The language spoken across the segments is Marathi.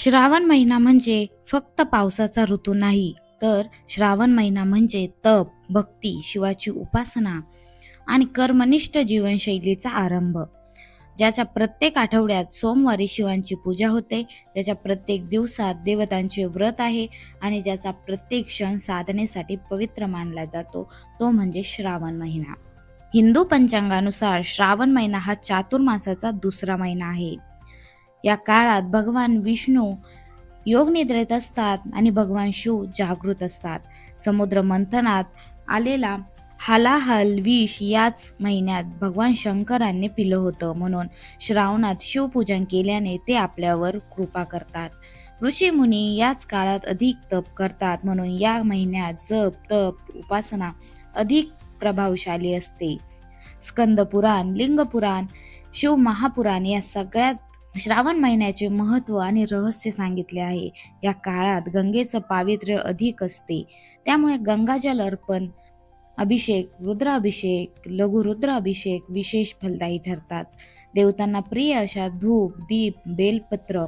श्रावण महिना म्हणजे फक्त पावसाचा ऋतू नाही तर श्रावण महिना म्हणजे तप भक्ती शिवाची उपासना आणि कर्मनिष्ठ जीवनशैलीचा आरंभ. ज्याच्या प्रत्येक आठवड्यात सोमवारी शिवांची पूजा होते ज्याच्या प्रत्येक दिवसात देवतांचे व्रत आहे आणि ज्याचा प्रत्येक क्षण साधनेसाठी पवित्र मानला जातो तो म्हणजे श्रावण महिना. हिंदू पंचांगानुसार श्रावण महिना हा चातुर्मासाचा दुसरा महिना आहे. या काळात भगवान विष्णू योगनिद्रेत असतात आणि भगवान शिव जागृत असतात. समुद्र मंथनात आलेला हालाहाल विष याच महिन्यात भगवान शंकरांनी पिलं होतं. म्हणून श्रावणात शिवपूजन केल्याने ते आपल्यावर कृपा करतात. ऋषी मुनी याच काळात अधिक तप करतात. म्हणून या महिन्यात जप तप उपासना अधिक प्रभावशाली असते. स्कंद पुराण लिंग पुराण शिव महापुराण या सगळ्यात श्रावण महिन्याचे महत्त्व आणि रहस्य सांगितले आहे. या काळात गंगेचं पावित्र्य अधिक असते. त्यामुळे गंगाजल अर्पण अभिषेक रुद्राभिषेक लघुरुद्राभिषेक विशेष फलदायी ठरतात. देवतांना प्रिय अशा धूप दीप बेलपत्र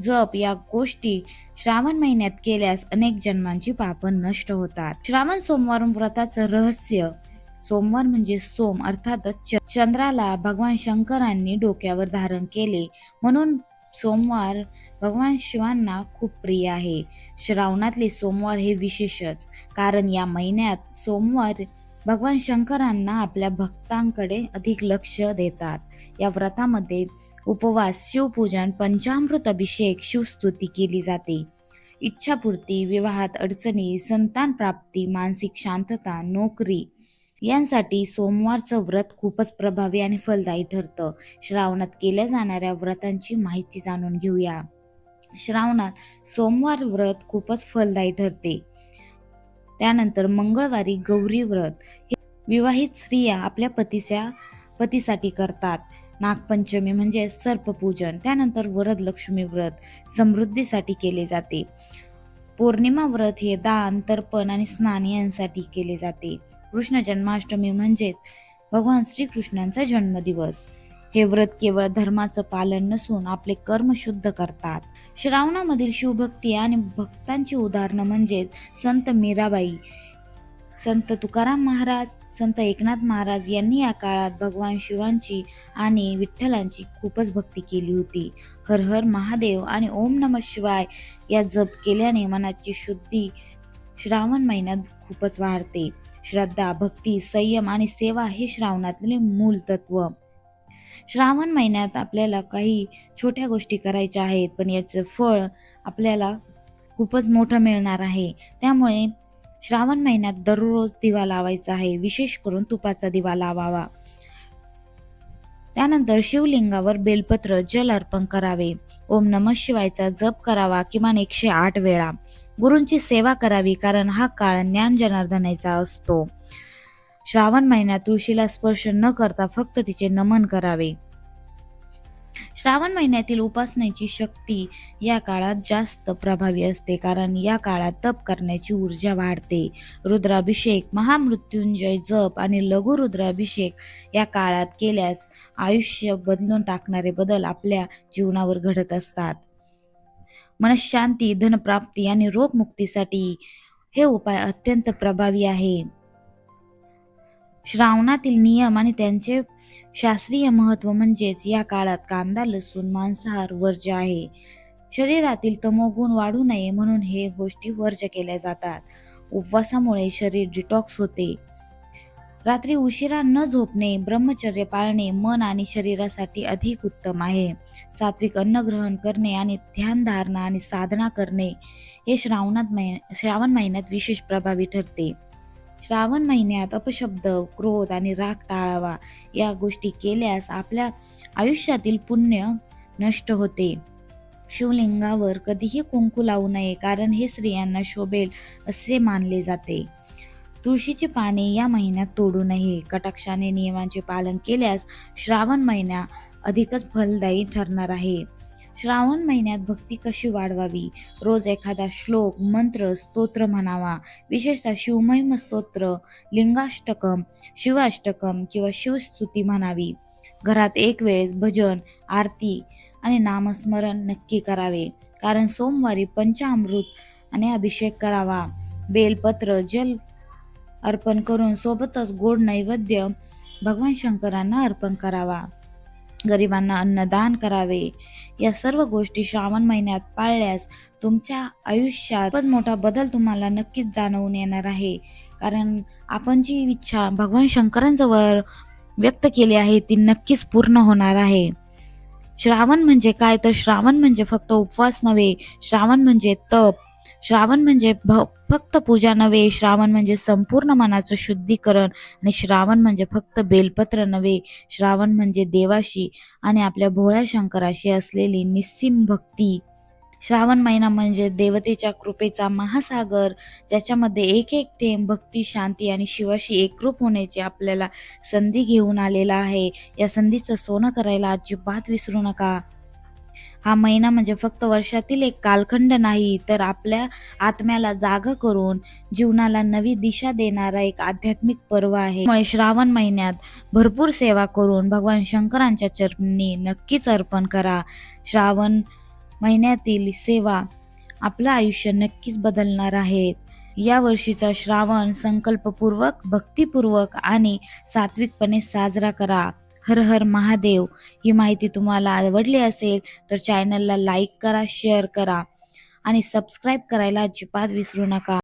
जप या गोष्टी श्रावण महिन्यात केल्यास अनेक जन्मांची पापं नष्ट होतात. श्रावण सोमवार व्रताचं रहस्य सोमवार म्हणजे सोम अर्थातच च- चंद्राला भगवान शंकरांनी डोक्यावर धारण केले. म्हणून सोमवार भगवान शिवांना खूप प्रिय आहे. श्रावणातले सोमवार हे विशेषच कारण या महिन्यात सोमवार भगवान शंकरांना आपल्या भक्तांकडे अधिक लक्ष देतात. या व्रतामध्ये उपवास शिवपूजन पंचामृत अभिषेक शिवस्तुती केली जाते. इच्छापूर्ती विवाहात अडचणी संतान प्राप्ती मानसिक शांतता नोकरी यांसाठी सोमवारचं व्रत खूपच प्रभावी आणि फलदायी ठरतं. श्रावणात केल्या जाणाऱ्या व्रतांची माहिती जाणून घेऊया. श्रावणात सोमवार व्रत खूपच फलदायी ठरते. त्यानंतर मंगळवारी गौरी व्रत हे विवाहित स्त्रिया आपल्या पतीच्या पतीसाठी करतात. नागपंचमी म्हणजे सर्पपूजन त्यानंतर वरदलक्ष्मी व्रत समृद्धीसाठी केले जाते. पौर्णिमा व्रत हे दान तर्पण आणि स्नान यांसाठी केले जाते. कृष्ण जन्माष्टमी म्हणजेच भगवान श्रीकृष्णांचा जन्मदिवस. हे व्रत केवळ धर्माचं पालन नसून आपले कर्म शुद्ध करतात. श्रावणामधील शिवभक्ती आणि भक्तांची उदाहरणं म्हणजेच संत मीराबाई संत तुकाराम महाराज संत एकनाथ महाराज यांनी या काळात भगवान शिवांची आणि विठ्ठलांची खूपच भक्ती केली होती. हर हर महादेव आणि ओम नम शिवाय या जप केल्याने मनाची शुद्धी श्रावण महिन्यात खूपच वाढते. श्रद्धा भक्ती संयम आणि सेवा हे श्रावणातले मूल तत्व. श्रावण महिन्यात आपल्याला काही छोट्या गोष्टी करायच्या आहेत पण याचं फळ आपल्याला खूपच मोठं मिळणार आहे. त्यामुळे श्रावण महिन्यात दररोज दिवा लावायचा आहे विशेष करून तुपाचा दिवा लावावा. त्यानंतर शिवलिंगावर बेलपत्र जल अर्पण करावे. ओम नम शिवायचा जप करावा किमान एकशे आठ वेळा. गुरूंची सेवा करावी कारण हा काळ ज्ञान जनार्दनेचा असतो. श्रावण महिन्यात तुळशीला स्पर्श न करता फक्त तिचे नमन करावे. श्रावण महिन्यातील उपासनेची शक्ती या काळात जास्त प्रभावी असते कारण या काळात तप करण्याची ऊर्जा वाढते. रुद्राभिषेक महामृत्युंजय जप आणि लघु रुद्राभिषेक या काळात केल्यास आयुष्य बदलून टाकणारे बदल आपल्या जीवनावर घडत असतात. मनशांती धनप्राप्ती आणि रोगमुक्तीसाठी हे उपाय अत्यंत प्रभावी आहे. श्रावणातील नियम आणि त्यांचे शास्त्रीय महत्त्व म्हणजेच या काळात कांदा लसूण मांसाहार वर्ज आहे. शरीरातील तमोगुण वाढू नये म्हणून हे गोष्टी वर्ज केल्या जातात. उपवासामुळे शरीर डिटॉक्स होते. रात्री उशिरा न झोपणे ब्रह्मचर्य पाळणे मन आणि शरीरासाठी अधिक उत्तम आहे. सात्विक अन्न ग्रहण करणे आणि ध्यान धारणा आणि साधना करणे हे श्रावणात महिन श्रावण महिन्यात विशेष प्रभावी ठरते. श्रावण महिन्यात अपशब्द क्रोध आणि राग टाळावा या गोष्टी केल्यास आपल्या आयुष्यातील पुण्य नष्ट होते. शिवलिंगावर कधीही कुंकू लावू नये कारण हे स्त्रियांना शोभेल असे मानले जाते. तुळशीची पाने या महिन्यात तोडू नये. कटाक्षाने नियमांचे पालन केल्यास श्रावण महिना अधिकच फलदायी ठरणार आहे. श्रावण महिन्यात भक्ती कशी वाढवावी? रोज एखादा श्लोक मंत्र स्तोत्र म्हणावा. विशेषतः शिवमहिम स्तोत्र लिंगाष्टकम शिवाष्टकम किंवा शिवस्तुती म्हणावी. घरात एक वेळेस भजन आरती आणि नामस्मरण नक्की करावे. कारण सोमवारी पंचामृत आणि अभिषेक करावा. बेलपत्र जल अर्पण करून सोबतच गोड नैवेद्य भगवान शंकरांना अर्पण करावा. गरिबांना अन्नदान करावे. या सर्व गोष्टी श्रावण महिन्यात पाळल्यास तुमच्या आयुष्यात खूपच मोठा बदल तुम्हाला नक्कीच जाणवून येणार आहे. कारण आपण जी इच्छा भगवान शंकरांजवळ व्यक्त केली आहे ती नक्कीच पूर्ण होणार आहे. श्रावण म्हणजे काय? तर श्रावण म्हणजे फक्त उपवास नव्हे श्रावण म्हणजे तप. श्रावण म्हणजे भ- फक्त पूजा नव्हे श्रावण म्हणजे संपूर्ण मनाचं शुद्धीकरण आणि श्रावण म्हणजे फक्त बेलपत्र नव्हे श्रावण म्हणजे देवाशी आणि आपल्या भोळ्या शंकराशी असलेली निस्सीम भक्ती. श्रावण महिना म्हणजे देवतेच्या कृपेचा महासागर ज्याच्यामध्ये एक एक थेंब भक्ती शांती आणि शिवाशी एकरूप होण्याची आपल्याला संधी घेऊन आलेला आहे. या संधीचं सोनं करायला अजिबात विसरू नका. हा महिना म्हणजे फक्त वर्षातील एक कालखंड नाही तर आपल्या आत्म्याला जाग करून जीवनाला नवी दिशा देणारा एक आध्यात्मिक पर्व आहे. त्यामुळे श्रावण महिन्यात भरपूर सेवा करून भगवान शंकरांच्या चरणी नक्कीच अर्पण करा. श्रावण महिन्यातील सेवा आपलं आयुष्य नक्कीच बदलणार आहेत या वर्षीचा श्रावण संकल्पपूर्वक भक्तिपूर्वक आणि सात्विकपणे साजरा करा. हर हर महादेव ही माहिती तुम्हाला आवडली असेल तर चॅनलला लाईक करा शेअर करा आणि सबस्क्राईब करायला अजिबात विसरू नका.